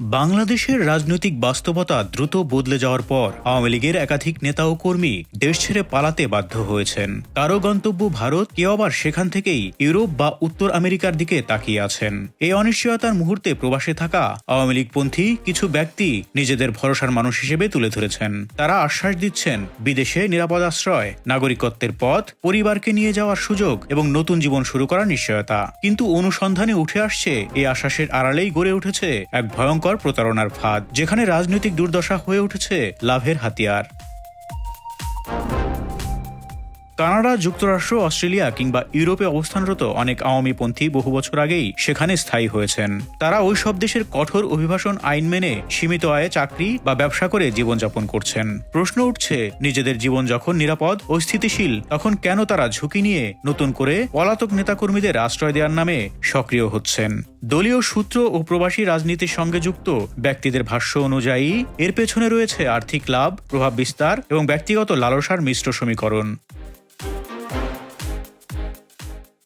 বাংলাদেশের রাজনৈতিক বাস্তবতা দ্রুত বদলে যাওয়ার পর আওয়ামী লীগের একাধিক নেতা ও কর্মী দেশ ছেড়ে পালাতে বাধ্য হয়েছেন। কারও গন্তব্য ভারত, কেউ আবার সেখান থেকেই ইউরোপ বা উত্তর আমেরিকার দিকে তাকিয়ে আছেন। এই অনিশ্চয়তার মুহূর্তে প্রবাসে থাকা আওয়ামী লীগপন্থী কিছু ব্যক্তি নিজেদের ভরসার মানুষ হিসেবে তুলে ধরেছেন। তারা আশ্বাস দিচ্ছেন, বিদেশে নিরাপদ আশ্রয়, নাগরিকত্বের পথ, পরিবারকে নিয়ে যাওয়ার সুযোগ এবং নতুন জীবন শুরু করার নিশ্চয়তা। কিন্তু অনুসন্ধানে উঠে আসছে, এই আশ্বাসের আড়ালেই গড়ে উঠেছে এক ভয়ঙ্কর প্রতারণার ফাঁদ যেখানে রাজনৈতিক দুর্দশা হয়ে উঠেছে লাভের হাতিয়ার। কানাডা, যুক্তরাষ্ট্র, অস্ট্রেলিয়া কিংবা ইউরোপে অবস্থানরত অনেক আওয়ামীপন্থী বহু বছর আগেই সেখানে স্থায়ী হয়েছেন। তারা ওই সব দেশের কঠোর অভিবাসন আইন মেনে সীমিত আয়ে চাকরি বা ব্যবসা করে জীবনযাপন করছেন। প্রশ্ন উঠছে, নিজেদের জীবন যখন নিরাপদ ও স্থিতিশীল, তখন কেন তারা ঝুঁকি নিয়ে নতুন করে পলাতক নেতাকর্মীদের আশ্রয় দেওয়ার নামে সক্রিয় হচ্ছেন? দলীয় সূত্র ও প্রবাসী রাজনীতির সঙ্গে যুক্ত ব্যক্তিদের ভাষ্য অনুযায়ী, এর পেছনে রয়েছে আর্থিক লাভ, প্রভাব বিস্তার এবং ব্যক্তিগত লালসার মিশ্র সমীকরণ।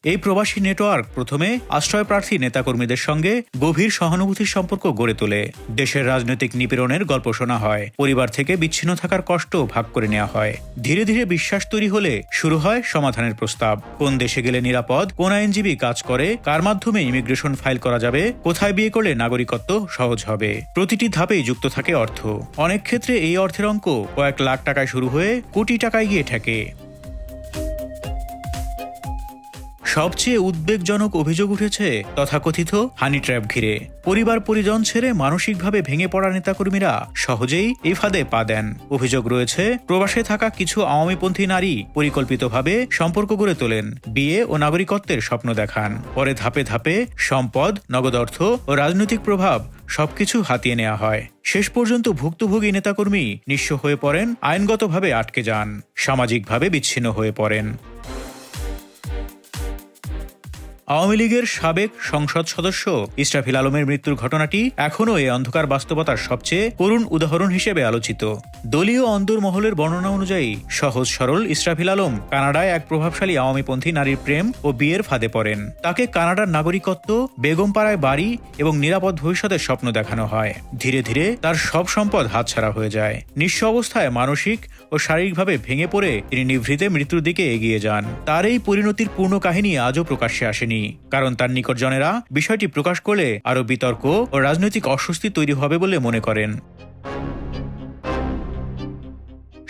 এই প্রবাসী নেটওয়ার্ক প্রথমে আশ্রয়প্রার্থী নেতাকর্মীদের সঙ্গে গভীর সহানুভূতির সম্পর্ক গড়ে তোলে। দেশের রাজনৈতিক নিপীড়নের গল্প শোনা হয়। পরিবার থেকে বিচ্ছিন্ন থাকার কষ্ট ভাগ করে নেওয়া হয়। ধীরে ধীরে বিশ্বাস তৈরি হলে শুরু হয় সমাধানের প্রস্তাব। কোন দেশে গেলে নিরাপদ, কোন আইনজীবী কাজ করে, কার মাধ্যমে ইমিগ্রেশন ফাইল করা যাবে, কোথায় বিয়ে করলে নাগরিকত্ব সহজ হবে? প্রতিটি ধাপেই যুক্ত থাকে অর্থ। অনেক ক্ষেত্রে এই অর্থের অঙ্ক কয়েক লাখ টাকায় শুরু হয়ে কোটি টাকায় গিয়ে ঠেকে। সবচেয়ে উদ্বেগজনক অভিযোগ উঠেছে তথাকথিত হানি ট্র্যাপ ঘিরে। পরিবার পরিজন ছেড়ে মানসিকভাবে ভেঙে পড়া নেতাকর্মীরা সহজেই এই ফাঁদে পা দেন। অভিযোগ রয়েছে, প্রবাসে থাকা কিছু আওয়ামীপন্থী নারী পরিকল্পিতভাবে সম্পর্ক গড়ে তোলেন, বিয়ে ও নাগরিকত্বের স্বপ্ন দেখান। পরে ধাপে ধাপে সম্পদ, নগদ অর্থ ও রাজনৈতিক প্রভাব সবকিছু হাতিয়ে নেওয়া হয়। শেষ পর্যন্ত ভুক্তভোগী নেতাকর্মী নিঃস্ব হয়ে পড়েন, আইনগতভাবে আটকে যান, সামাজিকভাবে বিচ্ছিন্ন হয়ে পড়েন। আওয়ামী লীগের সাবেক সংসদ সদস্য ইস্রাফিল আলমের মৃত্যুর ঘটনাটি এখনও এই অন্ধকার বাস্তবতার সবচেয়ে করুণ উদাহরণ হিসেবে আলোচিত। দলীয় অন্দরমহলের বর্ণনা অনুযায়ী, সহজ সরল ইস্রাফিল আলম কানাডায় এক প্রভাবশালী আওয়ামীপন্থী নারীর প্রেম ও বিয়ের ফাঁদে পড়েন। তাকে কানাডার নাগরিকত্ব, বেগমপাড়ায় বাড়ি এবং নিরাপদ ভবিষ্যতের স্বপ্ন দেখানো হয়। ধীরে ধীরে তার সব সম্পদ হাতছাড়া হয়ে যায়। নিঃস্ব অবস্থায় মানসিক ও শারীরিকভাবে ভেঙে পড়ে তিনি নিভৃতে মৃত্যুর দিকে এগিয়ে যান। তার এই পরিণতির পূর্ণ কাহিনী আজও প্রকাশ্যে আসেনি। কারণ তার নিকটজনেরা বিষয়টি প্রকাশ করলে আরও বিতর্ক ও রাজনৈতিক অস্বস্তি তৈরি হবে বলে মনে করেন।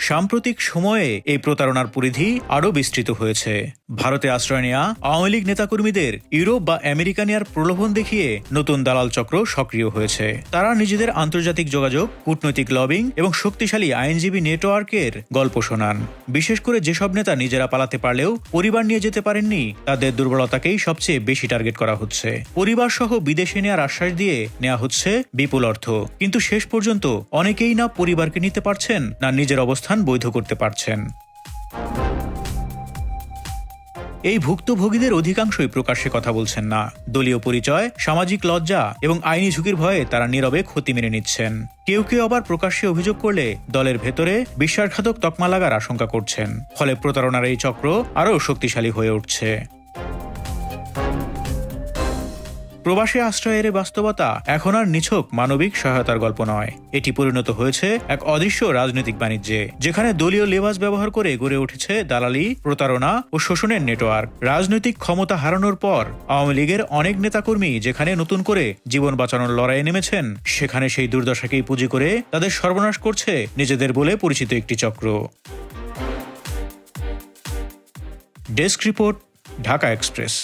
সাম্প্রতিক সময়ে এই প্রতারণার পরিধি আরও বিস্তৃত হয়েছে। ভারতে আশ্রয় নেওয়া আওয়ামী লীগ নেতাকর্মীদের ইউরোপ বা আমেরিকা নেয়ার প্রলোভন দেখিয়ে নতুন দালাল চক্র সক্রিয় হয়েছে। তারা নিজেদের আন্তর্জাতিক যোগাযোগ, কূটনৈতিক লবিং এবং শক্তিশালী আইনজীবী নেটওয়ার্কের গল্প শোনান। বিশেষ করে যেসব নেতা নিজেরা পালাতে পারলেও পরিবার নিয়ে যেতে পারেননি, তাদের দুর্বলতাকেই সবচেয়ে বেশি টার্গেট করা হচ্ছে। পরিবার সহ বিদেশে নেওয়ার আশ্বাস দিয়ে নেওয়া হচ্ছে বিপুল অর্থ। কিন্তু শেষ পর্যন্ত অনেকেই না পরিবারকে নিতে পারছেন, না নিজের অবস্থান বৈধ করতে পারছেন। এই ভুক্তভোগীদের অধিকাংশই প্রকাশ্যে কথা বলছেন না। দলীয় পরিচয়, সামাজিক লজ্জা এবং আইনি ঝুঁকির ভয়ে তারা নীরবে ক্ষতি মেনে নিচ্ছেন। কেউ কেউ আবার প্রকাশ্যে অভিযোগ করলে দলের ভেতরে বিশ্বাসঘাতক তকমা লাগার আশঙ্কা করছেন। ফলে প্রতারণার এই চক্র আরও শক্তিশালী হয়ে উঠছে। প্রবাসী আশ্রয়ের বাস্তবতা এখন আর নিছক মানবিক সহায়তার গল্প নয়। এটি পরিণত হয়েছে এক অদৃশ্য রাজনৈতিক বাণিজ্যে, যেখানে দলীয় লেবাস ব্যবহার করে গড়ে উঠেছে দালালি, প্রতারণা ও শোষণের নেটওয়ার্ক। রাজনৈতিক ক্ষমতা হারানোর পর আওয়ামী লীগের অনেক নেতাকর্মী যেখানে নতুন করে জীবন বাঁচানোর লড়াইয়ে নেমেছেন, সেখানে সেই দুর্দশাকেই পুঁজি করে তাদের সর্বনাশ করছে নিজেদের বলে পরিচিত একটি চক্র। Desk report, Dhaka express.